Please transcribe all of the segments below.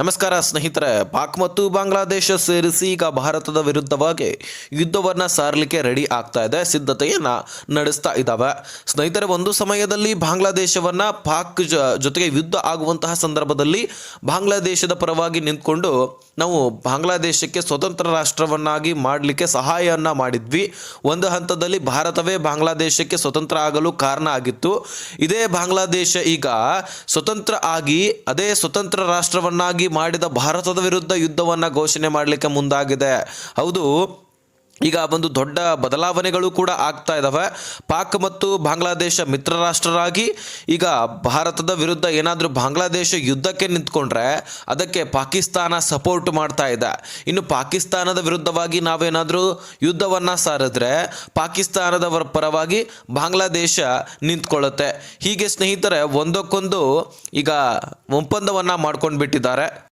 ನಮಸ್ಕಾರ ಸ್ನೇಹಿತರೆ, ಪಾಕ್ ಮತ್ತು ಬಾಂಗ್ಲಾದೇಶ ಸೇರಿಸಿ ಈಗ ಭಾರತದ ವಿರುದ್ಧವಾಗಿ ಯುದ್ಧವನ್ನ ಸಾರಲಿಕ್ಕೆ ರೆಡಿ ಆಗ್ತಾ ಇದೆ, ಸಿದ್ಧತೆಯನ್ನ ನಡೆಸ್ತಾ ಇದ್ದಾವೆ ಸ್ನೇಹಿತರೆ, ಒಂದು ಸಮಯದಲ್ಲಿ ಬಾಂಗ್ಲಾದೇಶವನ್ನ ಪಾಕ್ ಜೊತೆಗೆ ಯುದ್ಧ ಆಗುವಂತಹ ಸಂದರ್ಭದಲ್ಲಿ ಬಾಂಗ್ಲಾದೇಶದ ಪರವಾಗಿ ನಿಂತ್ಕೊಂಡು ನಾವು ಬಾಂಗ್ಲಾದೇಶಕ್ಕೆ ಸ್ವತಂತ್ರ ರಾಷ್ಟ್ರವನ್ನಾಗಿ ಮಾಡಲಿಕ್ಕೆ ಸಹಾಯವನ್ನ ಮಾಡಿದ್ವಿ. ಒಂದು ಹಂತದಲ್ಲಿ ಭಾರತವೇ ಬಾಂಗ್ಲಾದೇಶಕ್ಕೆ ಸ್ವತಂತ್ರ ಆಗಲು ಕಾರಣ ಆಗಿತ್ತು. ಇದೇ ಬಾಂಗ್ಲಾದೇಶ ಈಗ ಸ್ವತಂತ್ರ ಆಗಿ, ಅದೇ ಸ್ವತಂತ್ರ ರಾಷ್ಟ್ರವನ್ನಾಗಿ ಮಾಡಿದ ಭಾರತದ ವಿರುದ್ಧ ಯುದ್ಧವನ್ನು ಘೋಷಣೆ ಮಾಡಲಿಕ್ಕೆ ಮುಂದಾಗಿದೆ. ಹೌದು ಈಗ ಒಂದು ದೊಡ್ಡ ಬದಲಾವಣೆಗಳು ಕೂಡ ಆಗ್ತಾ ಇದ್ದಾವೆ ಪಾಕ್ ಮತ್ತು ಬಾಂಗ್ಲಾದೇಶ ಮಿತ್ರ ರಾಷ್ಟ್ರರಾಗಿ ಈಗ ಭಾರತದ ವಿರುದ್ಧ ಏನಾದರೂ ಬಾಂಗ್ಲಾದೇಶ ಯುದ್ಧಕ್ಕೆ ನಿಂತ್ಕೊಂಡ್ರೆ ಅದಕ್ಕೆ ಪಾಕಿಸ್ತಾನ ಸಪೋರ್ಟ್ ಮಾಡ್ತಾ ಇದೆ. ಇನ್ನು ಪಾಕಿಸ್ತಾನದ ವಿರುದ್ಧವಾಗಿ ನಾವೇನಾದರೂ ಯುದ್ಧವನ್ನು ಸಾರಿದ್ರೆ ಪಾಕಿಸ್ತಾನದ ಪರವಾಗಿ ಬಾಂಗ್ಲಾದೇಶ ನಿಂತ್ಕೊಳ್ಳುತ್ತೆ. ಹೀಗೆ ಸ್ನೇಹಿತರೆ, ಒಂದಕ್ಕೊಂದು ಈಗ ಒಪ್ಪಂದವನ್ನು ಮಾಡ್ಕೊಂಡು ಬಿಟ್ಟಿದ್ದಾರೆ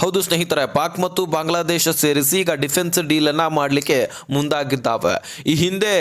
ಹೌದು ಸ್ನೇಹಿತರೆ, ಪಾಕ್ ಮತ್ತು ಬಾಂಗ್ಲಾದೇಶ ಸೇರಿಸಿ ಈಗ ಡಿಫೆನ್ಸ್ ಡೀಲ್ ಅನ್ನ ಮಾಡಲಿಕ್ಕೆ ಮುಂದಾಗಿದ್ದಾವೆ. ಈ ಹಿಂದೆ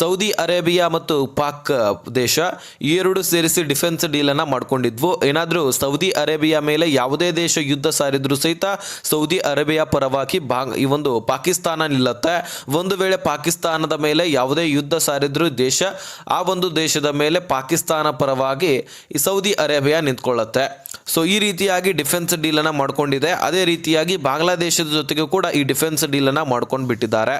ಸೌದಿ ಅರೇಬಿಯಾ ಮತ್ತು ಪಾಕ್ ದೇಶ ಈ ಎರಡು ಸೇರಿಸಿ ಡಿಫೆನ್ಸ್ ಡೀಲ್ ಅನ್ನ ಮಾಡ್ಕೊಂಡಿದ್ವು. ಏನಾದರೂ ಸೌದಿ ಅರೇಬಿಯಾ ಮೇಲೆ ಯಾವುದೇ ದೇಶ ಯುದ್ಧ ಸಾರಿದ್ರು ಸಹಿತ ಸೌದಿ ಅರೇಬಿಯಾ ಪರವಾಗಿ ಬಾಂಗ್ ಈ ಒಂದು ಪಾಕಿಸ್ತಾನ ನಿಲ್ಲುತ್ತೆ. ಒಂದು ವೇಳೆ ಪಾಕಿಸ್ತಾನದ ಮೇಲೆ ಯಾವುದೇ ಯುದ್ಧ ಸಾರಿದ್ರು ದೇಶ, ಆ ಒಂದು ದೇಶದ ಮೇಲೆ ಪಾಕಿಸ್ತಾನ ಪರವಾಗಿ ಸೌದಿ ಅರೇಬಿಯಾ ನಿಂತ್ಕೊಳ್ಳುತ್ತೆ. ಸೊ ಈ ರೀತಿಯಾಗಿ ಡಿಫೆನ್ಸ್ ಡೀಲನ್ನು ಮಾಡ್ಕೊಂಡಿದೆ. ಅದೇ ರೀತಿಯಾಗಿ ಬಾಂಗ್ಲಾದೇಶದ ಜೊತೆಗೂ ಕೂಡ ಈ ಡಿಫೆನ್ಸ್ ಡೀಲನ್ನು ಮಾಡ್ಕೊಂಡು ಬಿಟ್ಟಿದ್ದಾರೆ.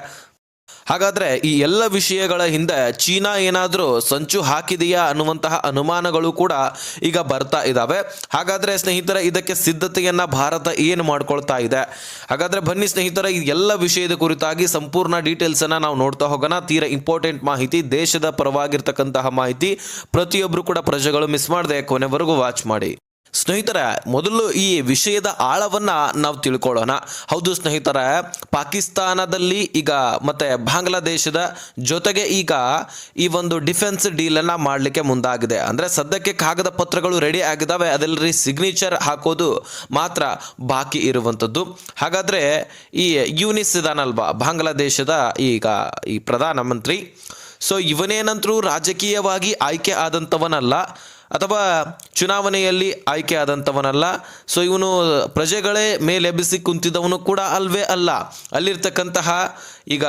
ಹಾಗಾದ್ರೆ ಈ ಎಲ್ಲ ವಿಷಯಗಳ ಹಿಂದೆ ಚೀನಾ ಏನಾದರೂ ಸಂಚು ಹಾಕಿದೆಯಾ ಅನ್ನುವಂತಹ ಅನುಮಾನಗಳು ಕೂಡ ಈಗ ಬರ್ತಾ ಇದ್ದಾವೆ ಹಾಗಾದ್ರೆ ಸ್ನೇಹಿತರ, ಇದಕ್ಕೆ ಸಿದ್ಧತೆಯನ್ನು ಭಾರತ ಏನು ಮಾಡ್ಕೊಳ್ತಾ ಇದೆ? ಹಾಗಾದ್ರೆ ಬನ್ನಿ ಸ್ನೇಹಿತರ, ಈ ಎಲ್ಲ ವಿಷಯದ ಕುರಿತಾಗಿ ಸಂಪೂರ್ಣ ಡೀಟೇಲ್ಸ್ ಅನ್ನ ನಾವು ನೋಡ್ತಾ ಹೋಗೋಣ. ತೀರಾ ಇಂಪಾರ್ಟೆಂಟ್ ಮಾಹಿತಿ, ದೇಶದ ಪರವಾಗಿರ್ತಕ್ಕಂತಹ ಮಾಹಿತಿ ಪ್ರತಿಯೊಬ್ಬರು ಕೂಡ ಪ್ರಜೆಗಳು ಮಿಸ್ ಮಾಡದೆ ಕೊನೆವರೆಗೂ ವಾಚ್ ಮಾಡಿ. ಸ್ನೇಹಿತರೆ, ಮೊದಲು ಈ ವಿಷಯದ ಆಳವನ್ನ ನಾವು ತಿಳ್ಕೊಳ್ಳೋಣ. ಹೌದು ಸ್ನೇಹಿತರ, ಪಾಕಿಸ್ತಾನದಲ್ಲಿ ಈಗ ಮತ್ತೆ ಬಾಂಗ್ಲಾದೇಶದ ಜೊತೆಗೆ ಈಗ ಈ ಒಂದು ಡಿಫೆನ್ಸ್ ಡೀಲನ್ನು ಮಾಡಲಿಕ್ಕೆ ಮುಂದಾಗಿದೆ. ಅಂದರೆ ಸದ್ಯಕ್ಕೆ ಕಾಗದ ಪತ್ರಗಳು ರೆಡಿ ಆಗಿದ್ದಾವೆ ಅದೆಲ್ಲರಿ ಸಿಗ್ನೇಚರ್ ಹಾಕೋದು ಮಾತ್ರ ಬಾಕಿ ಇರುವಂಥದ್ದು ಹಾಗಾದರೆ ಈ ಯೂನಿಸ್ ಇದಾನಲ್ವಾ, ಬಾಂಗ್ಲಾದೇಶದ ಈಗ ಈ ಪ್ರಧಾನಮಂತ್ರಿ? ಸೊ ಇವನೇನಂತರೂ ರಾಜಕೀಯವಾಗಿ ಆಯ್ಕೆ ಆದಂಥವನಲ್ಲ. ಅಥವಾ ಚುನಾವಣೆಯಲ್ಲಿ ಆಯ್ಕೆ ಆದಂಥವನಲ್ಲ ಸೊ ಇವನು ಪ್ರಜೆಗಳೇ ಮೇಲೆಬ್ಬಿಸಿ ಕುಂತಿದ್ದವನು ಕೂಡ ಅಲ್ವೇ ಅಲ್ಲ. ಅಲ್ಲಿರ್ತಕ್ಕಂತಹ ಈಗ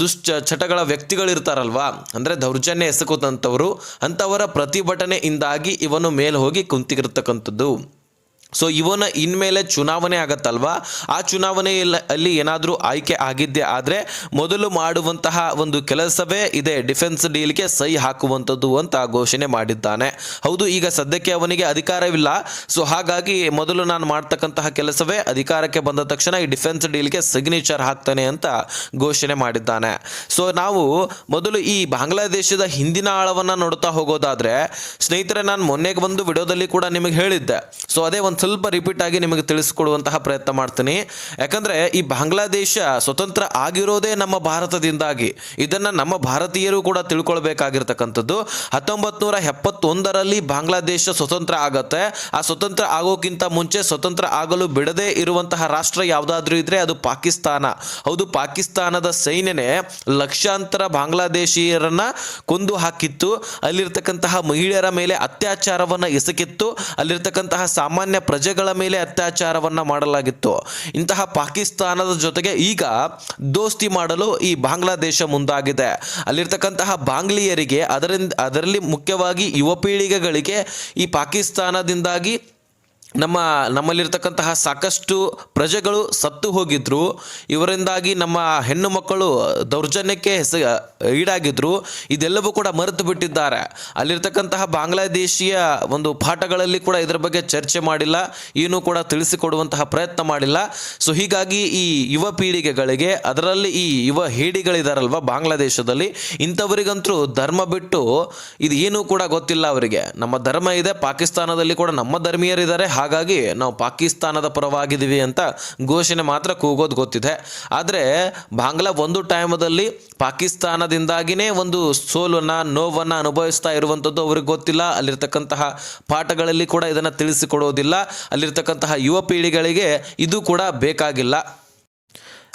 ದುಶ್ಚ ಚಟಗಳ ವ್ಯಕ್ತಿಗಳಿರ್ತಾರಲ್ವಾ? ಅಂದರೆ ದೌರ್ಜನ್ಯ ಎಸಗುತ್ತಂಥವರು ಅಂಥವರ ಪ್ರತಿಭಟನೆಯಿಂದಾಗಿ ಇವನು ಮೇಲೆ ಹೋಗಿ ಕುಂತಿರ್ತಕ್ಕಂಥದ್ದು. ಸೊ ಇವನ ಇನ್ಮೇಲೆ ಚುನಾವಣೆ ಆಗತ್ತಲ್ವಾ? ಆ ಚುನಾವಣೆಯಲ್ಲಿ ಅಲ್ಲಿ ಏನಾದರೂ ಆಯ್ಕೆ ಆಗಿದ್ದೆ ಆದರೆ ಮೊದಲು ಮಾಡುವಂತಹ ಒಂದು ಕೆಲಸವೇ ಇದೆ. ಡಿಫೆನ್ಸ್ ಡೀಲ್ಗೆ ಸಹಿ ಹಾಕುವಂಥದ್ದು ಅಂತ ಘೋಷಣೆ ಮಾಡಿದ್ದಾನೆ. ಹೌದು, ಈಗ ಸದ್ಯಕ್ಕೆ ಅವನಿಗೆ ಅಧಿಕಾರವಿಲ್ಲ. ಸೊ ಹಾಗಾಗಿ ಮೊದಲು ನಾನು ಮಾಡ್ತಕ್ಕಂತಹ ಕೆಲಸವೇ ಅಧಿಕಾರಕ್ಕೆ ಬಂದ ತಕ್ಷಣ ಈ ಡಿಫೆನ್ಸ್ ಡೀಲ್ಗೆ ಸಿಗ್ನೇಚರ್ ಹಾಕ್ತಾನೆ ಅಂತ ಘೋಷಣೆ ಮಾಡಿದ್ದಾನೆ. ಸೊ ನಾವು ಮೊದಲು ಈ ಬಾಂಗ್ಲಾದೇಶದ ಹಿಂದಿನ ಆಳವನ್ನು ನೋಡ್ತಾ ಹೋಗೋದಾದ್ರೆ, ಸ್ನೇಹಿತರೆ, ನಾನು ಮೊನ್ನೆಗೆ ಬಂದು ವಿಡಿಯೋದಲ್ಲಿ ಕೂಡ ನಿಮಗೆ ಹೇಳಿದ್ದೆ. ಸೊ ಅದೇ ಒಂದು ಸ್ವಲ್ಪ ರಿಪೀಟ್ ಆಗಿ ನಿಮಗೆ ತಿಳಿಸ್ಕೊಡುವಂತಹ ಪ್ರಯತ್ನ ಮಾಡ್ತೀನಿ. ಯಾಕಂದ್ರೆ ಈ ಬಾಂಗ್ಲಾದೇಶ ಸ್ವತಂತ್ರ ಆಗಿರೋದೇ ನಮ್ಮ ಭಾರತದಿಂದಾಗಿ. ಇದನ್ನ ನಮ್ಮ ಭಾರತೀಯರು ಕೂಡ ತಿಳ್ಕೊಳ್ಬೇಕಾಗಿರ್ತಕ್ಕಂಥದ್ದು. ಹತ್ತೊಂಬತ್ತು ನೂರ ಎಪ್ಪತ್ತೊಂದರಲ್ಲಿ ಬಾಂಗ್ಲಾದೇಶ ಸ್ವತಂತ್ರ ಆಗತ್ತೆ. ಆ ಸ್ವತಂತ್ರ ಆಗೋಕ್ಕಿಂತ ಮುಂಚೆ ಸ್ವತಂತ್ರ ಆಗಲು ಬಿಡದೇ ಇರುವಂತಹ ರಾಷ್ಟ್ರ ಯಾವುದಾದ್ರೂ ಇದ್ರೆ ಅದು ಪಾಕಿಸ್ತಾನ. ಹೌದು, ಪಾಕಿಸ್ತಾನದ ಸೈನ್ಯನೇ ಲಕ್ಷಾಂತರ ಬಾಂಗ್ಲಾದೇಶಿಯರನ್ನ ಕೊಂದು ಹಾಕಿತ್ತು. ಅಲ್ಲಿರ್ತಕ್ಕಂತಹ ಮಹಿಳೆಯರ ಮೇಲೆ ಅತ್ಯಾಚಾರವನ್ನ ಎಸಕಿತ್ತು ಅಲ್ಲಿರ್ತಕ್ಕಂತಹ ಸಾಮಾನ್ಯ ಪ್ರಜೆಗಳ ಮೇಲೆ ಅತ್ಯಾಚಾರವನ್ನು ಮಾಡಲಾಗಿತ್ತು. ಇಂತಹ ಪಾಕಿಸ್ತಾನದ ಜೊತೆಗೆ ಈಗ ದೋಸ್ತಿ ಮಾಡಲು ಈ ಬಾಂಗ್ಲಾದೇಶ ಮುಂದಾಗಿದೆ. ಅಲ್ಲಿರ್ತಕ್ಕಂತಹ ಬಾಂಗ್ಲಿಯರಿಗೆ ಅದರಿಂದ, ಅದರಲ್ಲಿ ಮುಖ್ಯವಾಗಿ ಯುವ ಪೀಳಿಗೆಗಳಿಗೆ ಈ ಪಾಕಿಸ್ತಾನದಿಂದಾಗಿ ನಮ್ಮ, ನಮ್ಮಲ್ಲಿರ್ತಕ್ಕಂತಹ ಸಾಕಷ್ಟು ಪ್ರಜೆಗಳು ಸತ್ತು ಹೋಗಿದ್ರು. ಇವರಿಂದಾಗಿ ನಮ್ಮ ಹೆಣ್ಣು ಮಕ್ಕಳು ದೌರ್ಜನ್ಯಕ್ಕೆ ಹೆಸ, ಈಡಾಗಿದ್ರು. ಇದೆಲ್ಲವೂ ಕೂಡ ಮರೆತು ಬಿಟ್ಟಿದ್ದಾರೆ. ಅಲ್ಲಿರ್ತಕ್ಕಂತಹ ಬಾಂಗ್ಲಾದೇಶಿಯ ಒಂದು ಪಾಠಗಳಲ್ಲಿ ಕೂಡ ಇದರ ಬಗ್ಗೆ ಚರ್ಚೆ ಮಾಡಿಲ್ಲ. ಏನು ಕೂಡ ತಿಳಿಸಿಕೊಡುವಂತಹ ಪ್ರಯತ್ನ ಮಾಡಿಲ್ಲ. ಸೊ ಹೀಗಾಗಿ ಈ ಯುವ ಪೀಳಿಗೆಗಳಿಗೆ, ಅದರಲ್ಲಿ ಈ ಯುವ ಹೇಡಿಗಳಿದಾರಲ್ವ ಬಾಂಗ್ಲಾದೇಶದಲ್ಲಿ, ಇಂಥವರಿಗಂತೂ ಧರ್ಮ ಬಿಟ್ಟು ಇದು ಏನೂ ಕೂಡ ಗೊತ್ತಿಲ್ಲ ಅವರಿಗೆ. ನಮ್ಮ ಧರ್ಮ ಇದೆ, ಪಾಕಿಸ್ತಾನದಲ್ಲಿ ಕೂಡ ನಮ್ಮ ಧರ್ಮೀಯರಿದ್ದಾರೆ ಹಾಗಾಗಿ ನಾವು ಪಾಕಿಸ್ತಾನದ ಪರವಾಗಿದ್ದೀವಿ ಅಂತ ಘೋಷಣೆ ಮಾತ್ರ ಕೂಗೋದು ಗೊತ್ತಿದೆ. ಆದರೆ ಬಾಂಗ್ಲಾ ಒಂದು ಟೈಮದಲ್ಲಿ ಪಾಕಿಸ್ತಾನದಿಂದಾಗಿನೇ ಒಂದು ಸೋಲನ್ನು, ನೋವನ್ನು ಅನುಭವಿಸ್ತಾ ಇರುವಂಥದ್ದು ಅವ್ರಿಗೆ ಗೊತ್ತಿಲ್ಲ. ಅಲ್ಲಿರ್ತಕ್ಕಂತಹ ಪಾಠಗಳಲ್ಲಿ ಕೂಡ ಇದನ್ನು ತಿಳಿಸಿಕೊಡೋದಿಲ್ಲ. ಅಲ್ಲಿರ್ತಕ್ಕಂತಹ ಯುವ ಪೀಳಿಗೆಗಳಿಗೆ ಇದು ಕೂಡ ಬೇಕಾಗಿಲ್ಲ.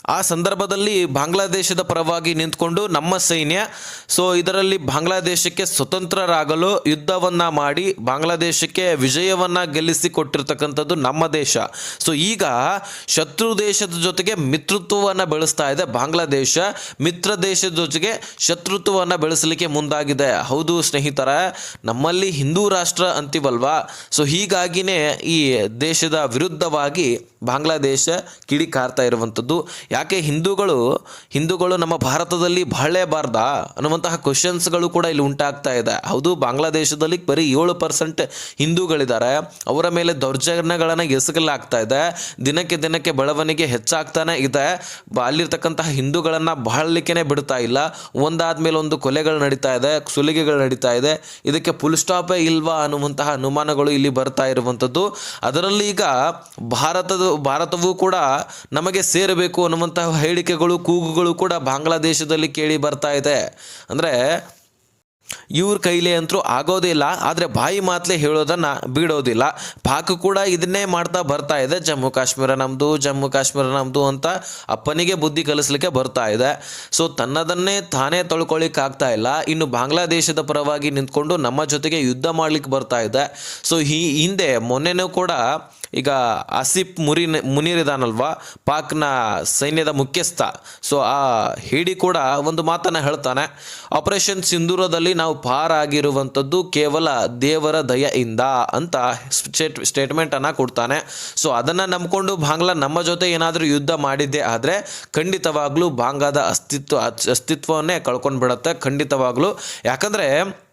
ಆ ಸಂದರ್ಭದಲ್ಲಿ ಬಾಂಗ್ಲಾದೇಶದ ಪರವಾಗಿ ನಿಂತ್ಕೊಂಡು ನಮ್ಮ ಸೈನ್ಯ, ಸೊ ಇದರಲ್ಲಿ ಬಾಂಗ್ಲಾದೇಶಕ್ಕೆ ಸ್ವತಂತ್ರರಾಗಲು ಯುದ್ಧವನ್ನ ಮಾಡಿ ಬಾಂಗ್ಲಾದೇಶಕ್ಕೆ ವಿಜಯವನ್ನ ಗೆಲ್ಲಿಸಿ ಕೊಟ್ಟಿರ್ತಕ್ಕಂಥದ್ದು ನಮ್ಮ ದೇಶ. ಸೊ ಈಗ ಶತ್ರು ದೇಶದ ಜೊತೆಗೆ ಮಿತ್ರತ್ವವನ್ನು ಬೆಳೆಸ್ತಾ ಇದೆ ಬಾಂಗ್ಲಾದೇಶ. ಮಿತ್ರ ದೇಶದ ಜೊತೆಗೆ ಶತ್ರುತ್ವವನ್ನು ಬೆಳೆಸಲಿಕ್ಕೆ ಮುಂದಾಗಿದೆ. ಹೌದು ಸ್ನೇಹಿತರ, ನಮ್ಮಲ್ಲಿ ಹಿಂದೂ ರಾಷ್ಟ್ರ ಅಂತೀವಲ್ವಾ? ಸೊ ಹೀಗಾಗಿನೇ ಈ ದೇಶದ ವಿರುದ್ಧವಾಗಿ ಬಾಂಗ್ಲಾದೇಶ ಕಿಡಿಕಾರ್ತಾ ಇರುವಂಥದ್ದು. ಯಾಕೆ ಹಿಂದೂಗಳು ಹಿಂದೂಗಳು ನಮ್ಮ ಭಾರತದಲ್ಲಿ ಬಾಳಲೇಬಾರ್ದಾ ಅನ್ನುವಂತಹ ಕ್ವಶನ್ಸ್ಗಳು ಕೂಡ ಇಲ್ಲಿ ಉಂಟಾಗ್ತಾ ಇದೆ. ಹೌದು, ಬಾಂಗ್ಲಾದೇಶದಲ್ಲಿ ಬರೀ ಏಳು ಪರ್ಸೆಂಟ್ ಹಿಂದೂಗಳಿದ್ದಾರೆ. ಅವರ ಮೇಲೆ ದೌರ್ಜನ್ಯಗಳನ್ನು ಎಸಗಲಾಗ್ತಾ ಇದೆ. ದಿನಕ್ಕೆ ದಿನಕ್ಕೆ ಬೆಳವಣಿಗೆ ಹೆಚ್ಚಾಗ್ತಾನೆ ಇದೆ. ಅಲ್ಲಿರ್ತಕ್ಕಂತಹ ಹಿಂದೂಗಳನ್ನು ಬಾಳಲಿಕ್ಕೆ ಬಿಡ್ತಾ ಇಲ್ಲ. ಒಂದಾದ್ಮೇಲೆ ಒಂದು ಕೊಲೆಗಳು ನಡೀತಾ ಇದೆ, ಸುಲಿಗೆಗಳು ನಡೀತಾ ಇದೆ. ಇದಕ್ಕೆ ಫುಲ್ ಸ್ಟಾಪೇ ಇಲ್ವಾ ಅನ್ನುವಂತಹ ಅನುಮಾನಗಳು ಇಲ್ಲಿ ಬರ್ತಾ ಇರುವಂಥದ್ದು. ಅದರಲ್ಲಿ ಈಗ ಭಾರತದ, ಭಾರತವೂ ಕೂಡ ನಮಗೆ ಸೇರಬೇಕು ಅನ್ನುವಂತಹ ಹೇಳಿಕೆಗಳು, ಕೂಗುಗಳು ಕೂಡ ಬಾಂಗ್ಲಾದೇಶದಲ್ಲಿ ಕೇಳಿ ಬರ್ತಾ ಇದೆ. ಅಂದರೆ ಇವ್ರ ಕೈಲಿ ಅಂತೂ ಆಗೋದಿಲ್ಲ ಆದರೆ ಬಾಯಿ ಮಾತಲೇ ಹೇಳೋದನ್ನು ಬಿಡೋದಿಲ್ಲ. ಪಾಕ್ ಕೂಡ ಇದನ್ನೇ ಮಾಡ್ತಾ ಬರ್ತಾ ಇದೆ. ಜಮ್ಮು ಕಾಶ್ಮೀರ ನಮ್ಮದು ಜಮ್ಮು ಕಾಶ್ಮೀರ ನಮ್ಮದು ಅಂತ ಅಪ್ಪನಿಗೆ ಬುದ್ಧಿ ಕಲಿಸ್ಲಿಕ್ಕೆ ಬರ್ತಾ ಇದೆ. ಸೊ ತನ್ನದನ್ನೇ ತಾನೇ ತೊಳ್ಕೊಳ್ಳಿಕ್ಕಾಗ್ತಾ ಇಲ್ಲ. ಇನ್ನು ಬಾಂಗ್ಲಾದೇಶದ ಪರವಾಗಿ ನಿಂತ್ಕೊಂಡು ನಮ್ಮ ಜೊತೆಗೆ ಯುದ್ಧ ಮಾಡ್ಲಿಕ್ಕೆ ಬರ್ತಾ ಇದೆ. ಸೊ ಈ ಹಿಂದೆ ಮೊನ್ನೆನೂ ಕೂಡ ಈಗ ಅಸಿಫ್ ಮುರಿ ಮುನೀರ್ ಇದಾನಲ್ವಾ? ಪಾಕ್ನ ಸೈನ್ಯದ ಮುಖ್ಯಸ್ಥ. ಸೊ ಆ ಹಿಡಿ ಕೂಡ ಒಂದು ಮಾತನ್ನ ಹೇಳ್ತಾನೆ. ಆಪರೇಷನ್ ಸಿಂಧೂರದಲ್ಲಿ ನಾವು ಪಾರಾಗಿರುವಂಥದ್ದು ಕೇವಲ ದೇವರ ದಯೆಯಿಂದ ಅಂತ ಸ್ಟೇಟ್, ಸ್ಟೇಟ್ಮೆಂಟನ್ನು ಕೊಡ್ತಾನೆ. ಸೊ ಅದನ್ನು ನಂಬಿಕೊಂಡು ಬಾಂಗ್ಲಾ ನಮ್ಮ ಜೊತೆ ಏನಾದರೂ ಯುದ್ಧ ಮಾಡಿದ್ದೆ ಆದರೆ ಖಂಡಿತವಾಗ್ಲೂ ಬಾಂಗ್ಲಾದ ಅಸ್ತಿತ್ವ, ಅಸ್ತಿತ್ವವನ್ನೇ ಕಳ್ಕೊಂಡು ಬಿಡುತ್ತೆ ಖಂಡಿತವಾಗ್ಲೂ. ಯಾಕಂದರೆ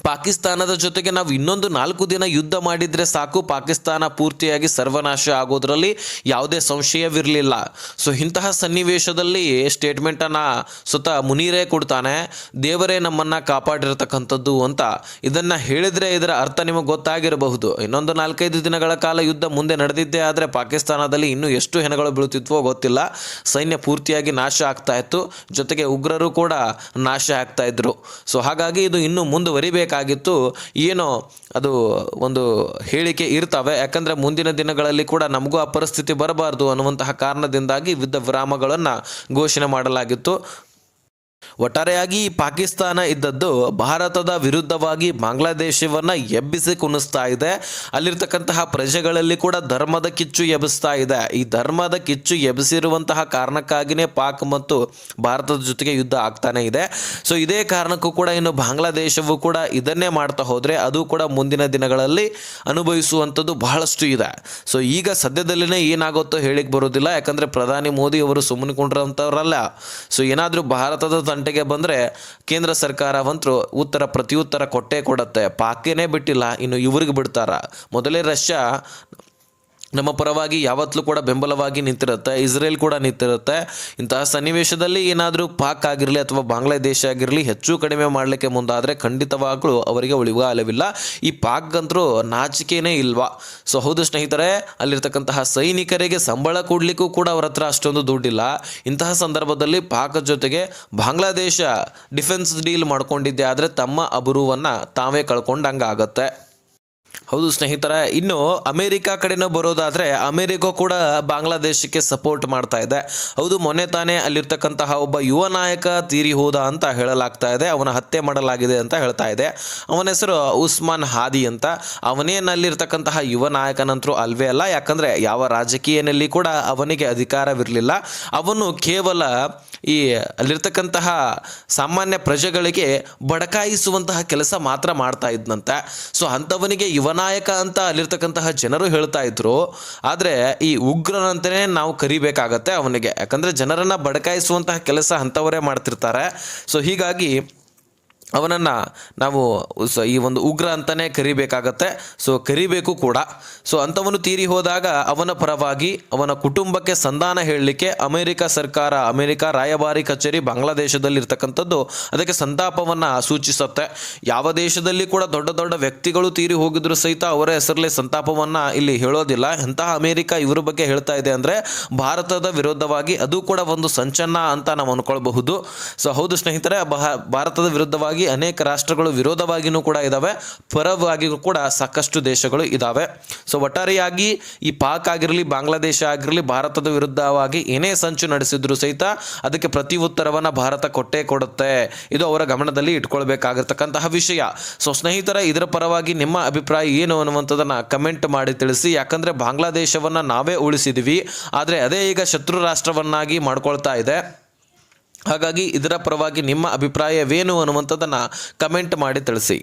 ಪಾಕಿಸ್ತಾನದ ಜೊತೆಗೆ ನಾವು ಇನ್ನೊಂದು ನಾಲ್ಕು ದಿನ ಯುದ್ಧ ಮಾಡಿದರೆ ಸಾಕು. ಪಾಕಿಸ್ತಾನ ಪೂರ್ತಿಯಾಗಿ ಸರ್ವನಾಶ ಆಗೋದ್ರಲ್ಲಿ ಯಾವುದೇ ಸಂಶಯವಿರಲಿಲ್ಲ. ಸೊ ಇಂತಹ ಸನ್ನಿವೇಶದಲ್ಲಿ ಸ್ಟೇಟ್ಮೆಂಟನ್ನು ಸ್ವತಃ ಮುನೀರೇ ಕೊಡ್ತಾನೆ. ದೇವರೇ ನಮ್ಮನ್ನು ಕಾಪಾಡಿರತಕ್ಕಂಥದ್ದು ಅಂತ ಇದನ್ನು ಹೇಳಿದರೆ ಇದರ ಅರ್ಥ ನಿಮಗೆ ಗೊತ್ತಾಗಿರಬಹುದು. ಇನ್ನೊಂದು ನಾಲ್ಕೈದು ದಿನಗಳ ಕಾಲ ಯುದ್ಧ ಮುಂದೆ ನಡೆದಿದ್ದೇ ಆದರೆ ಪಾಕಿಸ್ತಾನದಲ್ಲಿ ಇನ್ನೂ ಎಷ್ಟು ಹೆಣಗಳು ಬೀಳುತ್ತಿದ್ವೋ ಗೊತ್ತಿಲ್ಲ. ಸೈನ್ಯ ಪೂರ್ತಿಯಾಗಿ ನಾಶ ಆಗ್ತಾ ಇತ್ತು. ಜೊತೆಗೆ ಉಗ್ರರು ಕೂಡ ನಾಶ ಆಗ್ತಾ ಇದ್ರು. ಸೊ ಹಾಗಾಗಿ ಇದು ಇನ್ನೂ ಮುಂದುವರಿಬೇಕಾಗಿತ್ತು ಏನೋ ಅದು ಒಂದು ಹೇಳಿಕೆ ಇರ್ತವೆ. ಯಾಕಂದರೆ ಮುಂದಿನ ದಿನಗಳಲ್ಲಿ ಕೂಡ ನಮಗೂ ಆ ಪರಿಸ್ಥಿತಿ ಬರಬಾರ್ದು ಅನ್ನುವಂತಹ ಕಾರಣದಿಂದಾಗಿ ಯುದ್ಧ ವಿರಾಮಗಳನ್ನು ಘೋಷಣೆ ಮಾಡಲಾಗಿತ್ತು. ಒಟ್ಟಾರೆಯಾಗಿ ಪಾಕಿಸ್ತಾನ ಇದ್ದದ್ದು ಭಾರತದ ವಿರುದ್ಧವಾಗಿ ಬಾಂಗ್ಲಾದೇಶವನ್ನ ಎಬ್ಬಿಸಿ ಕುಣಿಸ್ತಾ ಇದೆ. ಅಲ್ಲಿರ್ತಕ್ಕಂತಹ ಪ್ರಜೆಗಳಲ್ಲಿ ಕೂಡ ಧರ್ಮದ ಕಿಚ್ಚು ಎಬ್ಬಿಸ್ತಾ ಇದೆ. ಈ ಧರ್ಮದ ಕಿಚ್ಚು ಎಬ್ಬಿಸಿರುವಂತಹ ಕಾರಣಕ್ಕಾಗಿಯೇ ಪಾಕ್ ಮತ್ತು ಭಾರತದ ಜೊತೆಗೆ ಯುದ್ಧ ಆಗ್ತಾನೆ ಇದೆ. ಸೊ, ಇದೇ ಕಾರಣಕ್ಕೂ ಕೂಡ ಇನ್ನು ಬಾಂಗ್ಲಾದೇಶವು ಕೂಡ ಇದನ್ನೇ ಮಾಡ್ತಾ ಹೋದರೆ ಅದು ಕೂಡ ಮುಂದಿನ ದಿನಗಳಲ್ಲಿ ಅನುಭವಿಸುವಂಥದ್ದು ಬಹಳಷ್ಟು ಇದೆ. ಸೊ, ಈಗ ಸದ್ಯದಲ್ಲಿನೇ ಏನಾಗುತ್ತೋ ಹೇಳಿಕ್ ಬರೋದಿಲ್ಲ ಯಾಕಂದ್ರೆ ಪ್ರಧಾನಿ ಮೋದಿ ಅವರು ಸುಮ್ಮನೆ ಕೊಂಡ್ರಂಥವ್ರಲ್ಲ ಸೊ, ಏನಾದರೂ ಭಾರತದ ತಂಟೆಗೆ ಬಂದರೆ ಕೇಂದ್ರ ಸರ್ಕಾರವಂತೂ ಉತ್ತರ ಪ್ರತಿಯುತ್ತರ ಕೊಟ್ಟೇ ಕೊಡುತ್ತೆ. ಪಾಕೇನೇ ಬಿಟ್ಟಿಲ್ಲ, ಇನ್ನು ಇವ್ರಿಗೆ ಬಿಡ್ತಾರ? ಮೊದಲೇ ರಷ್ಯಾ ನಮ್ಮ ಪರವಾಗಿ ಯಾವತ್ತಲೂ ಕೂಡ ಬೆಂಬಲವಾಗಿ ನಿಂತಿರುತ್ತೆ, ಇಸ್ರೇಲ್ ಕೂಡ ನಿಂತಿರುತ್ತೆ. ಇಂತಹ ಸನ್ನಿವೇಶದಲ್ಲಿ ಏನಾದರೂ ಪಾಕ್ ಆಗಿರಲಿ ಅಥವಾ ಬಾಂಗ್ಲಾದೇಶ ಆಗಿರಲಿ ಹೆಚ್ಚು ಕಡಿಮೆ ಮಾಡಲಿಕ್ಕೆ ಮುಂದಾದರೆ ಖಂಡಿತವಾಗ್ಲೂ ಅವರಿಗೆ ಉಳಿವಾಲವಿಲ್ಲ ಈ ಪಾಕ್ ಅಂತರೂ ನಾಚಿಕೆನೇ ಇಲ್ವಾ? ಸೊ ಹೌದು ಸ್ನೇಹಿತರೆ, ಅಲ್ಲಿರ್ತಕ್ಕಂತಹ ಸೈನಿಕರಿಗೆ ಸಂಬಳ ಕೊಡಲಿಕ್ಕೂ ಕೂಡ ಅವರ ಹತ್ರ ಅಷ್ಟೊಂದು ದುಡ್ಡಿಲ್ಲ. ಇಂತಹ ಸಂದರ್ಭದಲ್ಲಿ ಪಾಕ್ ಜೊತೆಗೆ ಬಾಂಗ್ಲಾದೇಶ ಡಿಫೆನ್ಸ್ ಡೀಲ್ ಮಾಡ್ಕೊಂಡಿದ್ದೆ, ಆದರೆ ತಮ್ಮ ಅಬುರುವನ್ನು ತಾವೇ ಕಳ್ಕೊಂಡಂಗಾಗತ್ತೆ. ಹೌದು ಸ್ನೇಹಿತರ, ಇನ್ನು ಅಮೆರಿಕ ಕಡೆನೂ ಬರೋದಾದರೆ ಅಮೆರಿಕ ಕೂಡ ಬಾಂಗ್ಲಾದೇಶಕ್ಕೆ ಸಪೋರ್ಟ್ ಮಾಡ್ತಾ ಇದೆ. ಹೌದು, ಮೊನ್ನೆ ತಾನೇ ಅಲ್ಲಿರ್ತಕ್ಕಂತಹ ಒಬ್ಬ ಯುವ ನಾಯಕ ತೀರಿ ಹೋದ ಅಂತ ಹೇಳಲಾಗ್ತಾ ಇದೆ. ಅವನ ಹತ್ಯೆ ಮಾಡಲಾಗಿದೆ ಅಂತ ಹೇಳ್ತಾ ಇದೆ. ಅವನ ಹೆಸರು ಉಸ್ಮಾನ್ ಹಾದಿ ಅಂತ. ಅವನೇನಲ್ಲಿರ್ತಕ್ಕಂತಹ ಯುವ ನಾಯಕನಂತರೂ ಅಲ್ವೇ ಅಲ್ಲ. ಯಾಕಂದ್ರೆ ಯಾವ ರಾಜಕೀಯನಲ್ಲಿ ಕೂಡ ಅವನಿಗೆ ಅಧಿಕಾರವಿರಲಿಲ್ಲ. ಅವನು ಕೇವಲ ಈ ಅಲ್ಲಿರ್ತಕ್ಕಂತಹ ಸಾಮಾನ್ಯ ಪ್ರಜೆಗಳಿಗೆ ಬಡಕಾಯಿಸುವಂತಹ ಕೆಲಸ ಮಾತ್ರ ಮಾಡ್ತಾ ಇದ್ನಂತೆ. ಸೊ ಅಂಥವನಿಗೆ ಯುವನಾಯಕ ಅಂತ ಅಲ್ಲಿರ್ತಕ್ಕಂತಹ ಜನರು ಹೇಳ್ತಾ ಇದ್ರು. ಆದರೆ ಈ ಉಗ್ರನಂತಲೇ ನಾವು ಕರಿಬೇಕಾಗತ್ತೆ ಅವನಿಗೆ. ಯಾಕಂದರೆ ಜನರನ್ನು ಬಡಕಾಯಿಸುವಂತಹ ಕೆಲಸ ಅಂಥವರೇ ಮಾಡ್ತಿರ್ತಾರೆ. ಸೊ ಹೀಗಾಗಿ ಅವನನ್ನು ನಾವು ಈ ಒಂದು ಉಗ್ರ ಅಂತಲೇ ಕರಿಬೇಕಾಗತ್ತೆ. ಸೊ ಕರಿಬೇಕು ಕೂಡ. ಸೊ ಅಂಥವನು ತೀರಿ ಹೋದಾಗ ಅವನ ಪರವಾಗಿ ಅವನ ಕುಟುಂಬಕ್ಕೆ ಸಂಧಾನ ಹೇಳಲಿಕ್ಕೆ ಅಮೆರಿಕ ಸರ್ಕಾರ, ಅಮೆರಿಕ ರಾಯಭಾರಿ ಕಚೇರಿ ಬಾಂಗ್ಲಾದೇಶದಲ್ಲಿರ್ತಕ್ಕಂಥದ್ದು ಅದಕ್ಕೆ ಸಂತಾಪವನ್ನು ಸೂಚಿಸುತ್ತೆ. ಯಾವ ದೇಶದಲ್ಲಿ ಕೂಡ ದೊಡ್ಡ ದೊಡ್ಡ ವ್ಯಕ್ತಿಗಳು ತೀರಿ ಹೋಗಿದ್ರು ಸಹಿತ ಅವರ ಹೆಸರಲ್ಲೇ ಸಂತಾಪವನ್ನು ಇಲ್ಲಿ ಹೇಳೋದಿಲ್ಲ. ಎಂತಹ ಅಮೆರಿಕ ಇವರ ಬಗ್ಗೆ ಹೇಳ್ತಾ ಇದೆ ಅಂದರೆ ಭಾರತದ ವಿರುದ್ಧವಾಗಿ ಅದು ಕೂಡ ಒಂದು ಸಂಚನ್ನ ಅಂತ ನಾವು ಅಂದ್ಕೊಳ್ಬಹುದು ಸೊ ಹೌದು ಸ್ನೇಹಿತರೆ ಭಾರತದ ವಿರುದ್ಧವಾಗಿ ಪರವಾಗಿ ಅನೇಕ ರಾಷ್ಟ್ರಗಳು ವಿರೋಧವಾಗಿಯೂ ಕೂಡ ಇದ್ದಾವೆ ಪರವಾಗಿಯೂ ಕೂಡ ಸಾಕಷ್ಟು ದೇಶಗಳು ಇದ್ದಾವೆ ಸೊ ಒಟ್ಟಾರೆಯಾಗಿ ಈ ಪಾಕ್ ಆಗಿರಲಿ, ಬಾಂಗ್ಲಾದೇಶ ಆಗಿರಲಿ, ಭಾರತದ ವಿರುದ್ಧವಾಗಿ ಏನೇ ಸಂಚು ನಡೆಸಿದ್ರು ಸಹಿತ ಅದಕ್ಕೆ ಪ್ರತಿ ಉತ್ತರವನ್ನು ಭಾರತ ಕೊಟ್ಟೇ ಕೊಡುತ್ತೆ. ಇದು ಅವರ ಗಮನದಲ್ಲಿ ಇಟ್ಕೊಳ್ಬೇಕಾಗಿರ್ತಕ್ಕಂತಹ ವಿಷಯ. ಸೊ ಸ್ನೇಹಿತರ, ಇದರ ಪರವಾಗಿ ನಿಮ್ಮ ಅಭಿಪ್ರಾಯ ಏನು ಅನ್ನುವಂಥದ್ದನ್ನು ಕಮೆಂಟ್ ಮಾಡಿ ತಿಳಿಸಿ. ಯಾಕಂದರೆ, ಬಾಂಗ್ಲಾದೇಶವನ್ನು ನಾವೇ ಉಳಿಸಿದ್ವಿ. ಆದರೆ, ಅದೇ ಈಗ ಶತ್ರು ರಾಷ್ಟ್ರವನ್ನಾಗಿ ಮಾಡ್ಕೊಳ್ತಾ ಇದೆ. ಹಾಗಾಗಿ ಇದರ ಪರವಾಗಿ ನಿಮ್ಮ ಅಭಿಪ್ರಾಯವೇನು ಅನ್ನುವಂಥದ್ದನ್ನು ಕಮೆಂಟ್ ಮಾಡಿ ತಿಳಿಸಿ.